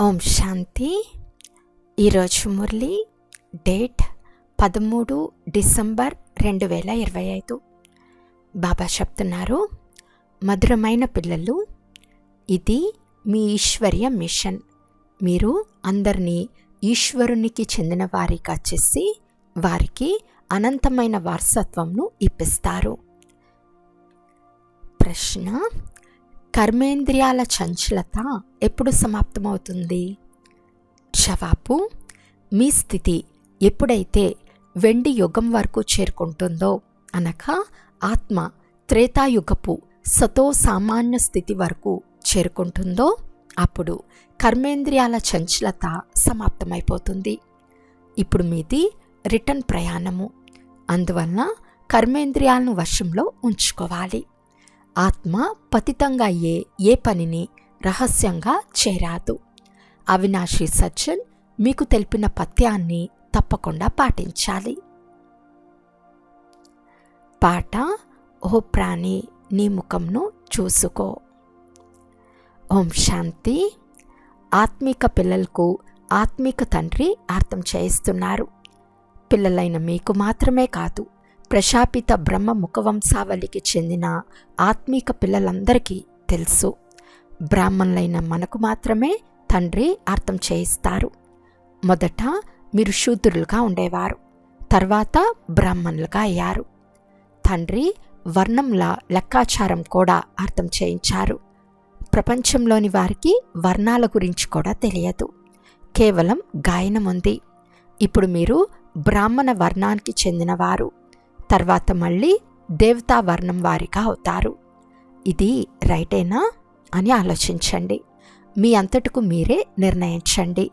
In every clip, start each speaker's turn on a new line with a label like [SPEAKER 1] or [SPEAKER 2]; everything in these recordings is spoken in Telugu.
[SPEAKER 1] ఓం శాంతి. ఈరోజు మురళి డేట్ పదమూడు డిసెంబర్ రెండు వేల ఇరవై ఐదు. బాబా చెప్తున్నారు మధురమైన పిల్లలు ఇది మీ ఈశ్వర్య మిషన్. మీరు అందరినీ ఈశ్వరునికి చెందిన వారిగా చేసి వారికి అనంతమైన వారసత్వంను ఇప్పిస్తారు. ప్రశ్న కర్మేంద్రియాల చంచలత ఎప్పుడు సమాప్తమవుతుంది? జవాబు మీ స్థితి ఎప్పుడైతే వెండి యుగం వరకు చేరుకుంటుందో అనగా ఆత్మ త్రేతాయుగపు సతో సామాన్య స్థితి వరకు చేరుకుంటుందో అప్పుడు కర్మేంద్రియాల చంచలత సమాప్తమైపోతుంది. ఇప్పుడు మీది రిటర్న్ ప్రయాణము. అందువలన కర్మేంద్రియాలను వశంలో ఉంచుకోవాలి. ఆత్మ పతితంగా అయ్యే ఏ పనిని రహస్యంగా చేరాదు అవినాశి సజ్జన్ మీకు తెలిపిన పత్యాన్ని తప్పకుండా పాటించాలి. పాట ఓ ప్రాణి నీ ముఖంను చూసుకో. ఓం శాంతి. ఆత్మిక పిల్లలకు ఆత్మిక తండ్రి అర్థం చేయిస్తున్నారు. పిల్లలైన మీకు మాత్రమే కాదు ప్రశాపిత బ్రహ్మ ముఖవంశావళికి చెందిన ఆత్మీక పిల్లలందరికీ తెలుసు. బ్రాహ్మణులైన మనకు మాత్రమే తండ్రి అర్థం చేయిస్తారు. మొదట మీరు శూద్రులుగా ఉండేవారు తర్వాత బ్రాహ్మణులుగా అయ్యారు. తండ్రి వర్ణంల లెక్కాచారం కూడా అర్థం చేయించారు. ప్రపంచంలోని వారికి వర్ణాల గురించి కూడా తెలియదు. కేవలం గాయనం ఉంది ఇప్పుడు మీరు బ్రాహ్మణ వర్ణానికి చెందినవారు. తర్వాత మళ్ళీ దేవతా వర్ణం వారిగా అవుతారు. ఇది రైటేనా అని ఆలోచించండి. మీ అంతటకు మీరే నిర్ణయించండి.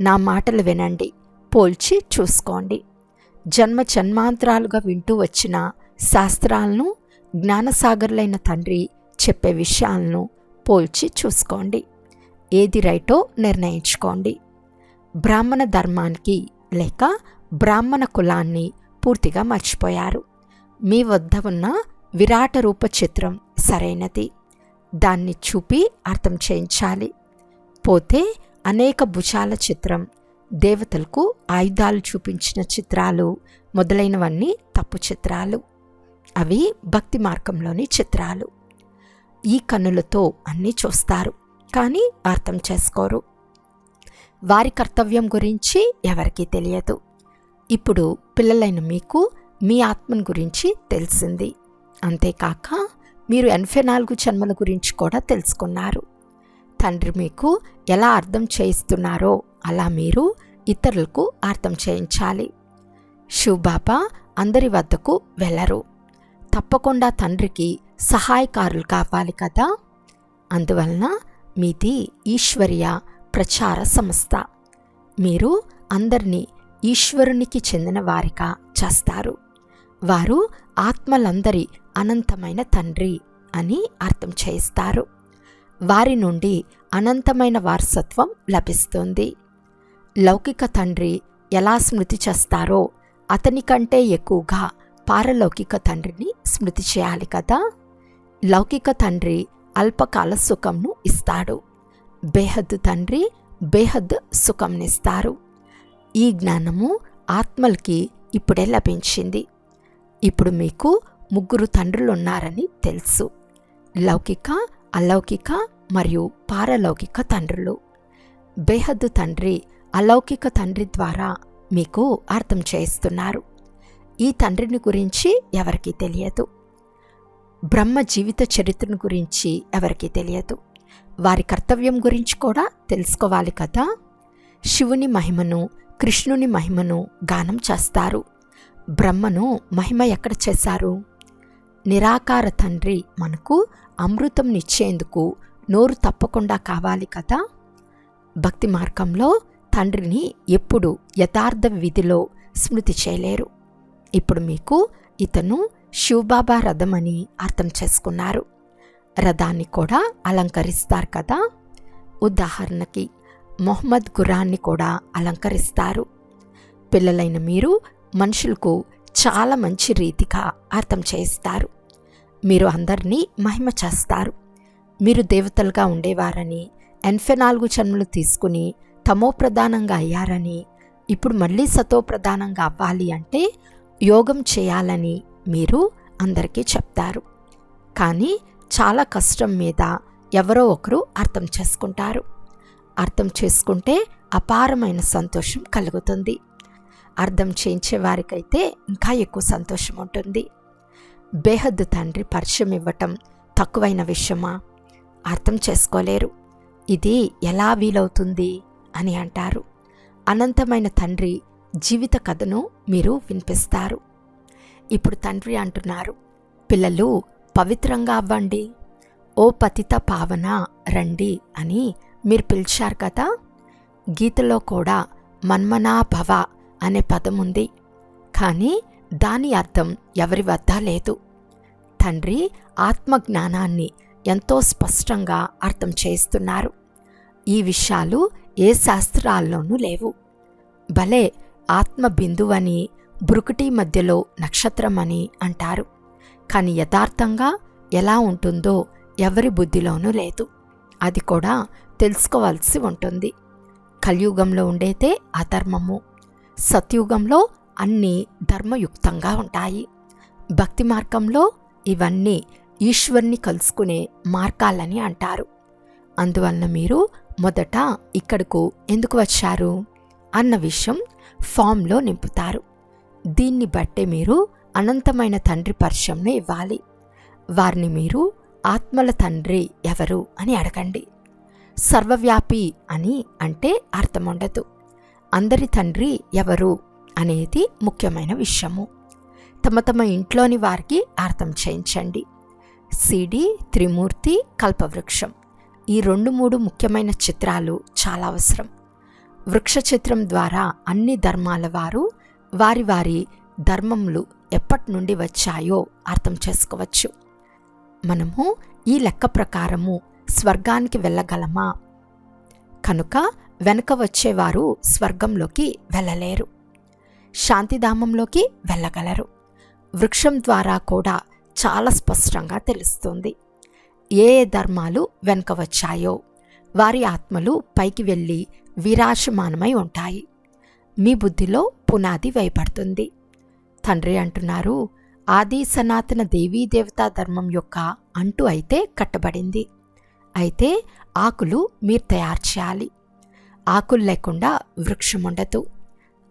[SPEAKER 1] నా మాటలు వినండి. పోల్చి చూసుకోండి. జన్మ జన్మాంతరాలుగా వింటూ వచ్చిన శాస్త్రాలను జ్ఞానసాగర్లైన తండ్రి చెప్పే విషయాలను పోల్చి చూసుకోండి. ఏది రైటో నిర్ణయించుకోండి. బ్రాహ్మణ ధర్మానికి లేక బ్రాహ్మణ కులాన్ని పూర్తిగా మర్చిపోయారు. మీ వద్ద ఉన్న విరాట రూప చిత్రం సరైనది. దాన్ని చూపి అర్థం చేయించాలి. పోతే అనేక భుజాల చిత్రం దేవతలకు ఆయుధాలు చూపించిన చిత్రాలు మొదలైనవన్నీ తప్పు చిత్రాలు. అవి భక్తి మార్గంలోని చిత్రాలు. ఈ కన్నులతో అన్నీ చూస్తారు కానీ అర్థం చేసుకోరు. వారి కర్తవ్యం గురించి ఎవరికీ తెలియదు. ఇప్పుడు పిల్లలైన మీకు మీ ఆత్మను గురించి తెలిసింది. అంతేకాక మీరు ఎనభై నాలుగు జన్మల గురించి కూడా తెలుసుకున్నారు. తండ్రి మీకు ఎలా అర్థం చేయిస్తున్నారో అలా మీరు ఇతరులకు అర్థం చేయించాలి. శివబాబా అందరి వద్దకు వెళ్ళరు తప్పకుండా తండ్రికి సహాయకారులు కావాలి కదా? అందువలన మీది ఈశ్వర్య ప్రచార సంస్థ. మీరు అందరినీ ఈశ్వరునికి చెందిన వారిగా చేస్తారు. వారు ఆత్మలందరి అనంతమైన తండ్రి అని అర్థం చేయిస్తారు. వారి నుండి అనంతమైన వారసత్వం లభిస్తుంది. లౌకిక తండ్రి ఎలా స్మృతి చేస్తారో అతని కంటే ఎక్కువగా పారలౌకిక తండ్రిని స్మృతి చేయాలి కదా? లౌకిక తండ్రి అల్పకాల సుఖంను ఇస్తాడు. బేహద్ తండ్రి బేహద్ సుఖంనిస్తారు. ఈ జ్ఞానము ఆత్మలకి ఇప్పుడే లభించింది. ఇప్పుడు మీకు ముగ్గురు తండ్రులు ఉన్నారని తెలుసు. లౌకిక అలౌకిక మరియు పారలౌకిక తండ్రులు. బేహద్దు తండ్రి అలౌకిక తండ్రి ద్వారా మీకు అర్థం చేయిస్తున్నారు. ఈ తండ్రిని గురించి ఎవరికీ తెలియదు. బ్రహ్మ జీవిత చరిత్రను గురించి ఎవరికీ తెలియదు. వారి కర్తవ్యం గురించి కూడా తెలుసుకోవాలి కదా. శివుని మహిమను కృష్ణుని మహిమను గానం చేస్తారు. బ్రహ్మను మహిమ ఎక్కడ చేశారు? నిరాకార తండ్రి మనకు అమృతం నిచ్చేందుకు నోరు తప్పకుండా కావాలి కదా? భక్తి మార్గంలో తండ్రిని ఎప్పుడు యథార్థ విధిలో స్మృతి చేయలేరు. ఇప్పుడు మీకు ఇతను శివబాబా రథమని అర్థం చేసుకున్నారు. రథాన్ని కూడా అలంకరిస్తారు కదా? ఉదాహరణకి మొహమ్మద్ గురాన్ని కూడా అలంకరిస్తారు. పిల్లలైన మీరు మనుషులకు చాలా మంచి రీతిగా అర్థం చేస్తారు మీరు అందరినీ మహిమ చేస్తారు. మీరు దేవతలుగా ఉండేవారని ఎనభై నాలుగు జన్మలు తీసుకుని తమో ప్రధానంగా అయ్యారని ఇప్పుడు మళ్ళీ సతో ప్రధానంగా అవ్వాలి అంటే యోగం చేయాలని మీరు అందరికీ చెప్తారు. కానీ చాలా కష్టం మీద ఎవరో ఒకరు అర్థం చేసుకుంటారు. అర్థం చేసుకుంటే అపారమైన సంతోషం కలుగుతుంది. అర్థం చేయించే వారికైతే ఇంకా ఎక్కువ సంతోషం ఉంటుంది. బేహద్దు తండ్రి పరిచయం ఇవ్వటం తక్కువైన విషయమా? అర్థం చేసుకోలేరు. ఇది ఎలా వీలవుతుంది అని అంటారు. అనంతమైన తండ్రి జీవిత కథను మీరు వినిపిస్తారు. ఇప్పుడు తండ్రి అంటున్నారు పిల్లలు పవిత్రంగా అవ్వండి. ఓ పతిత పావన రండి అని మీరు పిలిచారు కదా? గీతలో కూడా మన్మనా భవ అనే పదం ఉంది. కానీ దాని అర్థం ఎవరి వద్ద లేదు. తండ్రి ఆత్మజ్ఞానాన్ని ఎంతో స్పష్టంగా అర్థం చేస్తున్నారు ఈ విషయాలు ఏ శాస్త్రాల్లోనూ లేవు. భలే ఆత్మ బిందువని బురుకుటి మధ్యలో నక్షత్రం అని అంటారు. కానీ యథార్థంగా ఎలా ఉంటుందో ఎవరి బుద్ధిలోనూ లేదు. అది కూడా తెలుసుకోవాల్సి ఉంటుంది. కలియుగంలో ఉండేదే అధర్మము. సత్యుగంలో అన్నీ ధర్మయుక్తంగా ఉంటాయి. భక్తి మార్గంలో ఇవన్నీ ఈశ్వర్ని కలుసుకునే మార్గాలని అంటారు. అందువలన మీరు మొదట ఇక్కడకు ఎందుకు వచ్చారు? అన్న విషయం ఫామ్లో నింపుతారు. దీన్ని బట్టే మీరు అనంతమైన తండ్రి పరిచయంను ఇవ్వాలి. వారిని మీరు ఆత్మల తండ్రి ఎవరు అని అడగండి. సర్వవ్యాపి అని అంటే అర్థం ఉండదు అందరి తండ్రి ఎవరు అనేది ముఖ్యమైన విషయము. తమ తమ ఇంట్లోని వారికి అర్థం చేయించండి. సిడి త్రిమూర్తి కల్పవృక్షం ఈ రెండు మూడు ముఖ్యమైన చిత్రాలు చాలా అవసరం. వృక్ష చిత్రం ద్వారా అన్ని ధర్మాల వారు వారి వారి ధర్మములు ఎప్పటి నుండి వచ్చాయో అర్థం చేసుకోవచ్చు. మనము ఈ లెక్క ప్రకారము స్వర్గానికి వెళ్ళగలమా? కనుక వెనుక వచ్చేవారు స్వర్గంలోకి వెళ్ళలేరు. శాంతిధామంలోకి వెళ్ళగలరు. వృక్షం ద్వారా కూడా చాలా స్పష్టంగా తెలుస్తుంది. ఏ ఏ ధర్మాలు వెనుక వచ్చాయో వారి ఆత్మలు పైకి వెళ్ళి విరాశమానమై ఉంటాయి. మీ బుద్ధిలో పునాది వేయబడుతుంది. తండ్రి అంటున్నారు ఆది సనాతన దేవీ దేవతా ధర్మం యొక్క అంటు అయితే కట్టబడింది. అయితే ఆకులు మీరు తయారు చేయాలి. ఆకులు లేకుండా వృక్షం ఉండదు.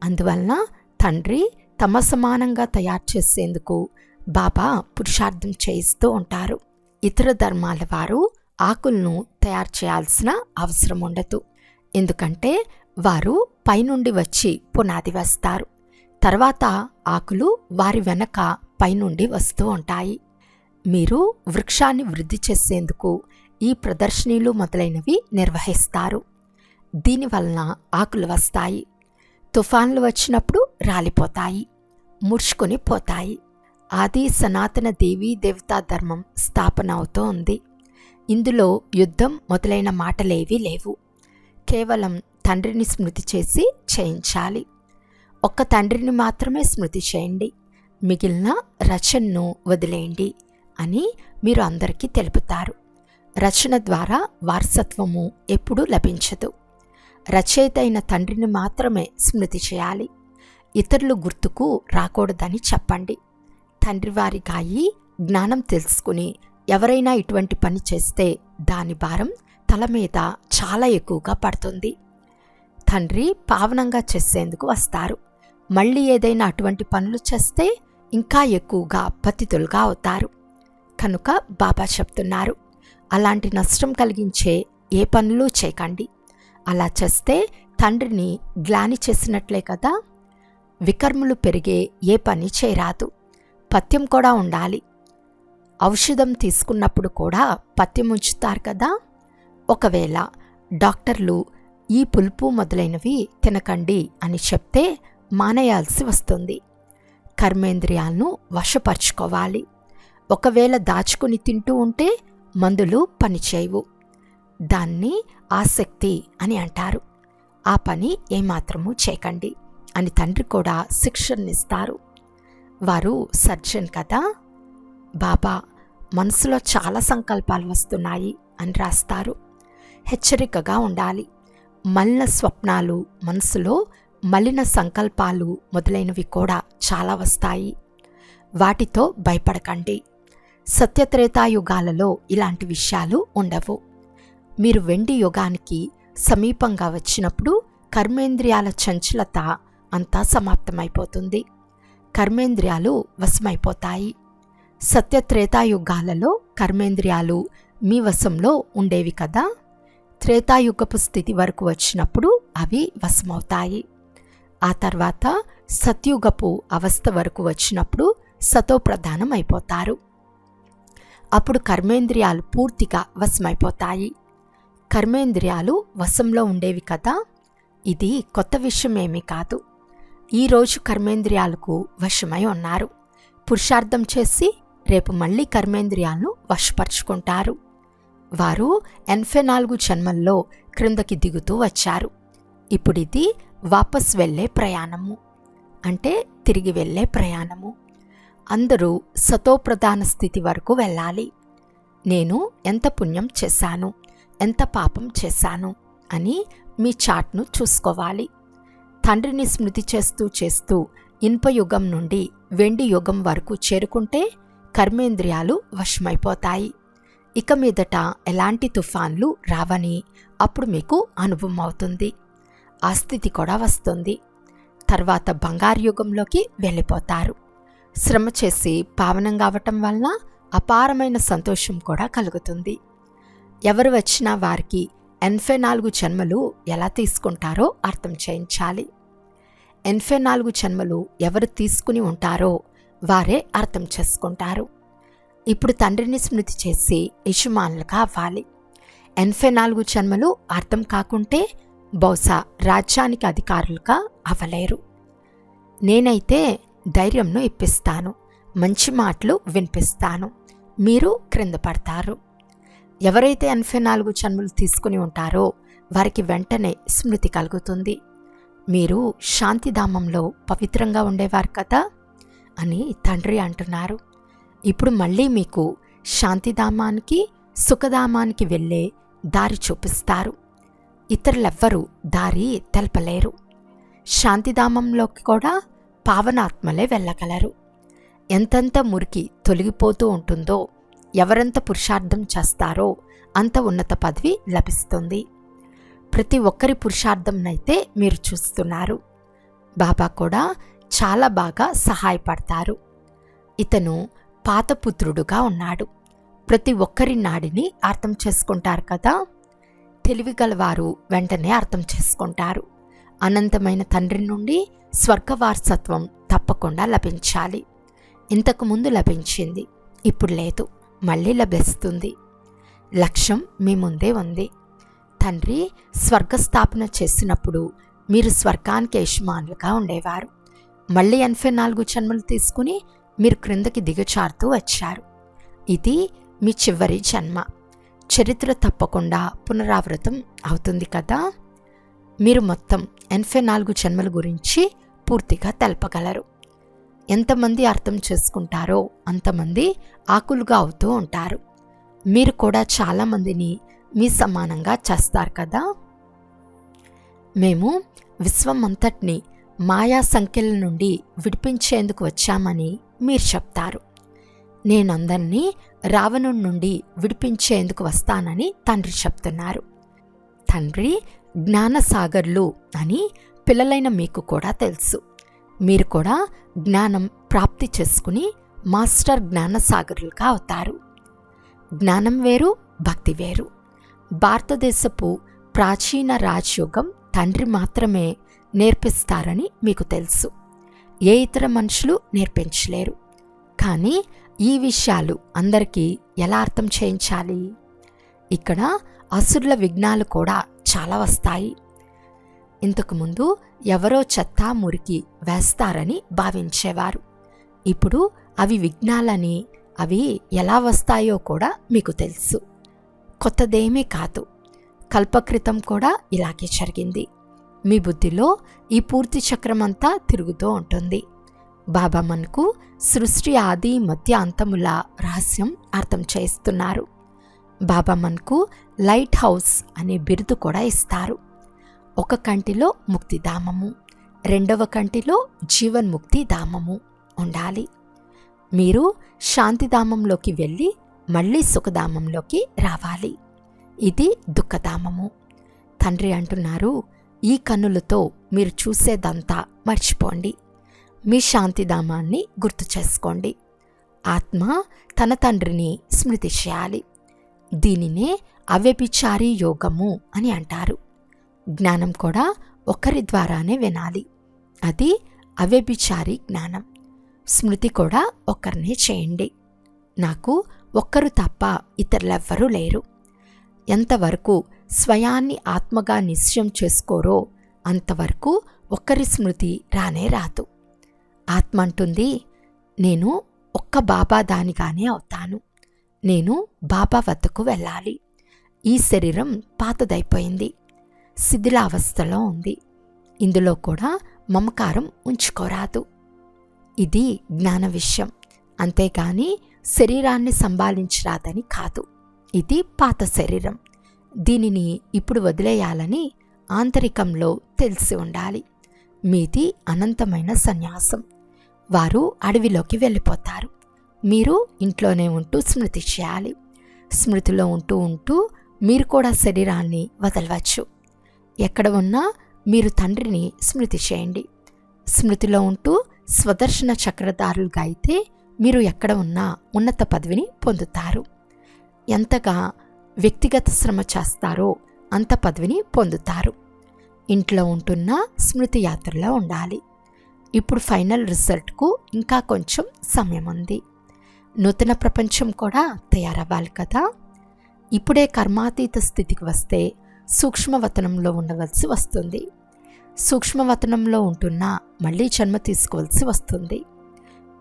[SPEAKER 1] అందువలన తండ్రి తమ సమానంగా తయారు చేసేందుకు బాబా పురుషార్థం చేయిస్తూ ఉంటారు. ఇతర ధర్మాల వారు ఆకులను తయారు చేయాల్సిన అవసరం ఉండదు. ఎందుకంటే వారు పైనుండి వచ్చి పునాది వేస్తారు. తర్వాత ఆకులు వారి వెనక పైనుండి వస్తూ ఉంటాయి. మీరు వృక్షాన్ని వృద్ధి చేసేందుకు ఈ ప్రదర్శనీలు మొదలైనవి నిర్వహిస్తారు. దీనివలన ఆకులు వస్తాయి. తుఫాన్లు వచ్చినప్పుడు రాలిపోతాయి. ముడుచుకొని పోతాయి. ఆది సనాతన దేవీ దేవతా ధర్మం స్థాపన అవుతూ ఉంది. ఇందులో యుద్ధం మొదలైన మాటలేవీ లేవు. కేవలం తండ్రిని స్మృతి చేసి చేయించాలి. ఒక్క తండ్రిని మాత్రమే స్మృతి చేయండి. మిగిలిన రచనను వదిలేయండి అని మీరు అందరికీ తెలుపుతారు. రచన ద్వారా వారసత్వము ఎప్పుడూ లభించదు. రచయిత అయిన తండ్రిని మాత్రమే స్మృతి చేయాలి. ఇతరులు గుర్తుకు రాకూడదని చెప్పండి. తండ్రి వారి గాయి జ్ఞానం తెలుసుకుని ఎవరైనా ఇటువంటి పని చేస్తే దాని భారం తల మీద చాలా ఎక్కువగా పడుతుంది. తండ్రి పావనంగా చేసేందుకు వస్తారు. మళ్ళీ ఏదైనా అటువంటి పనులు చేస్తే ఇంకా ఎక్కువగా పతితులుగా అవుతారు. కనుక బాబా చెప్తున్నారు అలాంటి నష్టం కలిగించే ఏ పనులు చేయకండి. అలా చేస్తే తండ్రిని గ్లాని చేసినట్లే కదా. వికర్ములు పెరిగే ఏ పని చేయరాదు. పథ్యం కూడా ఉండాలి. ఔషధం తీసుకున్నప్పుడు కూడా పథ్యం ఉంచుతారు కదా. ఒకవేళ డాక్టర్లు ఈ పులుపు మొదలైనవి తినకండి అని చెప్తే మానేయాల్సి వస్తుంది. కర్మేంద్రియాలను వశపరుచుకోవాలి. ఒకవేళ దాచుకుని తింటూ ఉంటే మందులు పనిచేయవు. దాన్ని ఆసక్తి అని అంటారు. ఆ పని ఏమాత్రము చేయకండి అని తండ్రి కూడా శిక్షణనిస్తారు. వారు సర్జన్ కదా? బాబా మనసులో చాలా సంకల్పాలు వస్తున్నాయి అని రాస్తారు. హెచ్చరికగా ఉండాలి. మలిన స్వప్నాలు మనసులో మలిన సంకల్పాలు మొదలైనవి కూడా చాలా వస్తాయి. వాటితో భయపడకండి. సత్యత్రేతాయుగాలలో ఇలాంటి విషయాలు ఉండవు. మీరు వెండి యుగానికి సమీపంగా వచ్చినప్పుడు కర్మేంద్రియాల చంచలత అంతా సమాప్తమైపోతుంది. కర్మేంద్రియాలు వశమైపోతాయి. సత్యత్రేతాయుగాలలో కర్మేంద్రియాలు మీ వశంలో ఉండేవి కదా. త్రేతాయుగపు స్థితి వరకు వచ్చినప్పుడు అవి వశమవుతాయి. ఆ తర్వాత సత్యుగపు అవస్థ వరకు వచ్చినప్పుడు సతో ప్రధానం అయిపోతారు అప్పుడు కర్మేంద్రియాలు పూర్తిగా వశమైపోతాయి. కర్మేంద్రియాలు వశంలో ఉండేవి కదా? ఇది కొత్త విషయం ఏమీ కాదు ఈరోజు కర్మేంద్రియాలకు వశమై ఉన్నారు. పురుషార్థం చేసి రేపు మళ్ళీ కర్మేంద్రియాలను వశపరుచుకుంటారు. వారు ఎనభై నాలుగు జన్మల్లో క్రిందకి దిగుతూ వచ్చారు. ఇప్పుడు ఇది వాపస్ వెళ్ళే ప్రయాణము. అంటే తిరిగి వెళ్ళే ప్రయాణము. అందరూ సతోప్రధాన స్థితి వరకు వెళ్ళాలి. నేను ఎంత పుణ్యం చేశాను ఎంత పాపం చేశాను అని మీ చాట్ను చూసుకోవాలి. తండ్రిని స్మృతి చేస్తూ చేస్తూ ఇనుపయుగం నుండి వెండి యుగం వరకు చేరుకుంటే కర్మేంద్రియాలు వశమైపోతాయి. ఇక మీదట ఎలాంటి తుఫాన్లు రావని అప్పుడు మీకు అనుభవం అవుతుంది. ఆ స్థితి కూడా వస్తుంది. తర్వాత బంగారు యుగంలోకి వెళ్ళిపోతారు. శ్రమ చేసి పావనం కావటం వలన అపారమైన సంతోషం కూడా కలుగుతుంది. ఎవరు వచ్చినా వారికి ఎనభై నాలుగు జన్మలు ఎలా తీసుకుంటారో అర్థం చేయించాలి. ఎనభై నాలుగు జన్మలు ఎవరు తీసుకుని ఉంటారో వారే అర్థం చేసుకుంటారు. ఇప్పుడు తండ్రిని స్మృతి చేసి యజమానులుగా అవ్వాలి. ఎనభై నాలుగు జన్మలు అర్థం కాకుంటే బహుశా రాజ్యానికి అధికారులుగా అవ్వలేరు. నేనైతే ధైర్యంను ఇప్పిస్తాను. మంచి మాటలు వినిపిస్తాను. మీరు క్రింద పడతారు. ఎవరైతే ఎనభై నాలుగు జన్మలు తీసుకుని ఉంటారో వారికి వెంటనే స్మృతి కలుగుతుంది. మీరు శాంతిధామంలో పవిత్రంగా ఉండేవారు కదా అని తండ్రి అంటున్నారు. ఇప్పుడు మళ్ళీ మీకు శాంతిధామానికి సుఖధామానికి వెళ్ళే దారి చూపిస్తారు. ఇతరులెవ్వరూ దారి తెలపలేరు. శాంతిధామంలోకి కూడా పావనాత్మలే వెళ్ళగలరు. ఎంతెంత మురికి తొలగిపోతూ ఉంటుందో ఎవరెంత పురుషార్థం చేస్తారో అంత ఉన్నత పదవి లభిస్తుంది. ప్రతి ఒక్కరి పురుషార్థంనైతే మీరు చూస్తున్నారు. బాబా కూడా చాలా బాగా సహాయపడతారు. ఇతను పాతపుత్రుడుగా ఉన్నాడు. ప్రతి ఒక్కరి నాడిని అర్థం చేసుకుంటారు కదా? తెలివిగలవారు వెంటనే అర్థం చేసుకుంటారు. అనంతమైన తండ్రి నుండి స్వర్గవారసత్వం తప్పకుండా లభించాలి. ఇంతకు ముందు లభించింది ఇప్పుడు లేదు మళ్ళీ లభిస్తుంది. లక్ష్యం మీ ముందే ఉంది. తండ్రి స్వర్గస్థాపన చేసినప్పుడు మీరు స్వర్గానికి యజమానులుగా ఉండేవారు. మళ్ళీ ఎనభై నాలుగు జన్మలు తీసుకుని మీరు క్రిందకి దిగచారుతూ వచ్చారు. ఇది మీ చివరి జన్మ. చరిత్ర తప్పకుండా పునరావృతం అవుతుంది కదా? మీరు మొత్తం ఎనభై నాలుగు జన్మల గురించి పూర్తిగా తెలపగలరు. ఎంతమంది అర్థం చేసుకుంటారో అంతమంది ఆకులుగా అవుతూ ఉంటారు. మీరు కూడా చాలామందిని మీ సమానంగా చేస్తారు కదా? మేము విశ్వం అంతటిని మాయా సంఖ్యల నుండి విడిపించేందుకు వచ్చామని మీరు చెప్తారు. నేనందరినీ రావణుడి నుండి విడిపించేందుకు వస్తానని తండ్రి చెప్తున్నారు. తండ్రి జ్ఞానసాగర్లు అని పిల్లలైన మీకు కూడా తెలుసు. మీరు కూడా జ్ఞానం ప్రాప్తి చేసుకుని మాస్టర్ జ్ఞానసాగరులుగా అవుతారు. జ్ఞానం వేరు భక్తి వేరు. భారతదేశపు ప్రాచీన రాజయోగం తండ్రి మాత్రమే నేర్పిస్తారని మీకు తెలుసు. ఏ ఇతర మనుషులు నేర్పించలేరు. కానీ ఈ విషయాలు అందరికీ ఎలా అర్థం చేయించాలి? ఇక్కడ అసురుల విఘ్నాలు కూడా చాలా వస్తాయి. ఇంతకుముందు ఎవరో చెత్త మురికి వేస్తారని భావించేవారు. ఇప్పుడు అవి విఘ్నాలని అవి ఎలా వస్తాయో కూడా మీకు తెలుసు. కొత్తదేమీ కాదు. కల్పకృతం కూడా ఇలాగే జరిగింది. మీ బుద్ధిలో ఈ పూర్తి చక్రం అంతా తిరుగుతూ ఉంటుంది. బాబా మనకు సృష్టి ఆది మధ్య అంతముల రహస్యం అర్థం చేస్తున్నారు బాబా మనకు లైట్ హౌస్ అనే బిరుదు కూడా ఇస్తారు. ఒక కంటిలో ముక్తిధామము రెండవ కంటిలో జీవన్ముక్తి ధామము ఉండాలి. మీరు శాంతిధామంలోకి వెళ్ళి మళ్ళీ సుఖధామంలోకి రావాలి. ఇది దుఃఖధామము తండ్రి అంటున్నారు ఈ కన్నులతో మీరు చూసేదంతా మర్చిపోండి. మీ శాంతిధామాన్ని గుర్తు చేసుకోండి. ఆత్మ తన తండ్రిని స్మృతి చేయాలి. దీనినే అవ్యభిచారి యోగము అని అంటారు. జ్ఞానం కూడా ఒకరి ద్వారానే వినాలి. అది అవ్యభిచారి జ్ఞానం. స్మృతి కూడా ఒక్కరినే చేయండి. నాకు ఒక్కరు తప్ప ఇతరులెవ్వరూ లేరు. ఎంతవరకు స్వయాన్ని ఆత్మగా నిశ్చయం చేసుకోరో అంతవరకు ఒక్కరి స్మృతి రానే రాదు. ఆత్మ అంటుంది నేను ఒక్క బాబా దానిగానే అవుతాను. నేను బాబా వద్దకు వెళ్ళాలి. ఈ శరీరం పాతదైపోయింది. శిథిలావస్థలో ఉంది. ఇందులో కూడా మమకారం ఉంచుకోరాదు. ఇది జ్ఞాన విషయం. అంతేగాని శరీరాన్ని సంభాళించరాదని కాదు. ఇది పాత శరీరం. దీనిని ఇప్పుడు వదిలేయాలని ఆంతరికంలో తెలిసి ఉండాలి. మీది అనంతమైన సన్యాసం. వారు అడవిలోకి వెళ్ళిపోతారు. మీరు ఇంట్లోనే ఉంటూ స్మృతి చేయాలి. స్మృతిలో ఉంటూ ఉంటూ మీరు కూడా శరీరాన్ని వదలవచ్చు. ఎక్కడ ఉన్నా మీరు తండ్రిని స్మృతి చేయండి. స్మృతిలో ఉంటూ స్వదర్శన చక్రధారులుగా అయితే మీరు ఎక్కడ ఉన్నా ఉన్నత పదవిని పొందుతారు. ఎంతగా వ్యక్తిగత శ్రమ చేస్తారో అంత పదవిని పొందుతారు. ఇంట్లో ఉంటున్న స్మృతి యాత్రలో ఉండాలి. ఇప్పుడు ఫైనల్ రిజల్ట్కు ఇంకా కొంచెం సమయం ఉంది. నూతన ప్రపంచం కూడా తయారవ్వాలి కదా. ఇప్పుడే కర్మాతీత స్థితికి వస్తే సూక్ష్మవతనంలో ఉండవలసి వస్తుంది. సూక్ష్మవతనంలో ఉంటున్నా మళ్ళీ జన్మ తీసుకోవాల్సి వస్తుంది.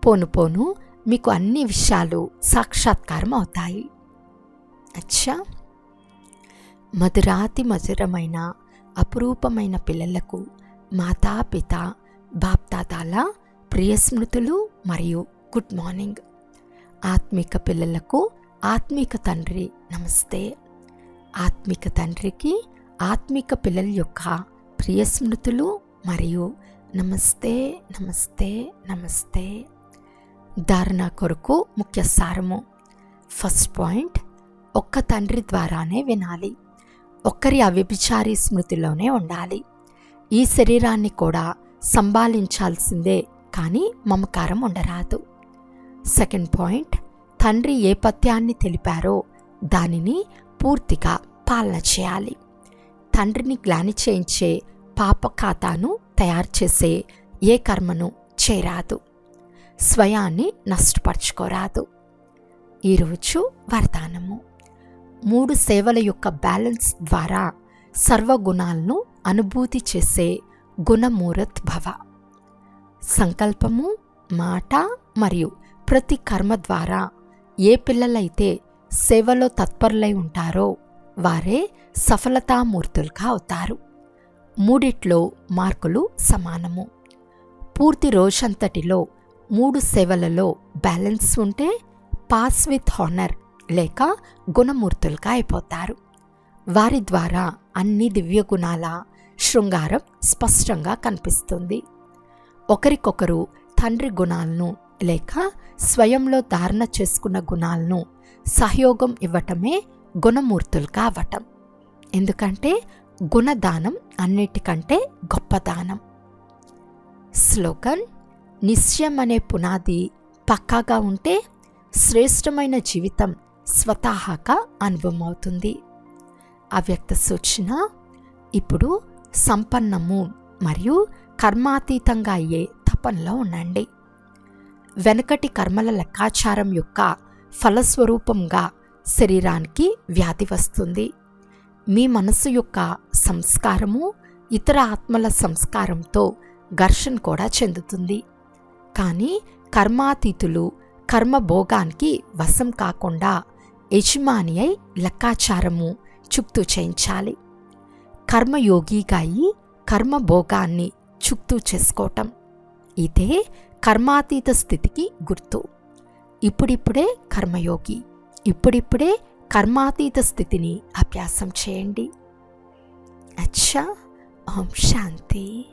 [SPEAKER 1] పోను పోను మీకు అన్ని విషయాలు సాక్షాత్కారం అవుతాయి. అచ్చా! మధురాతి మధురమైన అపురూపమైన పిల్లలకు మాతాపిత బాప్తాతాల ప్రియస్మృతులు మరియు గుడ్ మార్నింగ్. ఆత్మిక పిల్లలకు ఆత్మిక తండ్రి నమస్తే. ఆత్మిక తండ్రికి ఆత్మిక పిల్లల యొక్క ప్రియ స్మృతులు మరియు నమస్తే నమస్తే నమస్తే. ధారణ కొరకు ముఖ్య సారము. ఫస్ట్ పాయింట్ ఒక్క తండ్రి ద్వారానే వినాలి. ఒక్కరి అవ్యభిచారి స్మృతిలోనే ఉండాలి. ఈ శరీరాన్ని కూడా సంభాళించాల్సిందే కానీ మమకారం ఉండరాదు. సెకండ్ పాయింట్ తండ్రి ఏ పత్యాన్ని తెలిపారో దానిని పూర్తిగా పాలన చేయాలి తండ్రిని గ్లాని చేయించే పాప ఖాతాను తయారు చేసే ఏ కర్మను చేరాదు. స్వయాన్ని నష్టపరచుకోరాదు. ఈరోజు వరదానము. మూడు సేవల యొక్క బ్యాలెన్స్ ద్వారా సర్వగుణాలను అనుభూతి చేసే గుణమూరత్ భవ సంకల్పము మాట మరియు ప్రతి కర్మ ద్వారా ఏ పిల్లలైతే సేవలో తత్పరులై ఉంటారో వారే సఫలతామూర్తులుగా అవుతారు. మూడిట్లో మార్కులు సమానము. పూర్తి రోజంతటిలో మూడు సేవలలో బ్యాలెన్స్ ఉంటే పాస్ విత్ హానర్ లేక గుణమూర్తులుగా అయిపోతారు. వారి ద్వారా అన్ని దివ్య గుణాల శృంగారం స్పష్టంగా కనిపిస్తుంది. ఒకరికొకరు తండ్రి గుణాలను లేక స్వయంలో ధారణ చేసుకున్న గుణాలను సహయోగం ఇవ్వటమే గుణమూర్తులు కావటం. ఎందుకంటే గుణదానం అన్నిటికంటే గొప్ప దానం స్లోగన్ నిశ్చయం అనే పునాది పక్కాగా ఉంటే శ్రేష్టమైన జీవితం స్వతహాగా అనుభవం అవుతుంది అవ్యక్త సూచన ఇప్పుడు సంపన్నము మరియు కర్మాతీతంగా అయ్యే తపనలో ఉండండి. వెనకటి కర్మల లెక్కాచారం యొక్క ఫలస్వరూపంగా శరీరానికి వ్యాధి వస్తుంది. మీ మనసు యొక్క సంస్కారము ఇతర ఆత్మల సంస్కారంతో ఘర్షణ కూడా చెందుతుంది. కానీ కర్మాతీతులు కర్మభోగానికి వశం కాకుండా యజమాని అయి లెక్కాచారము చుక్తూ చేయించాలి. కర్మయోగిగా అయి కర్మభోగాన్ని చుక్తూ చేసుకోవటం. ఇదే కర్మాతీత స్థితికి గుర్తు. ఇప్పుడిప్పుడే కర్మయోగి ఇప్పుడిప్పుడే కర్మాతీత స్థితిని అభ్యాసం చేయండి. అచ్చా ఓం శాంతి.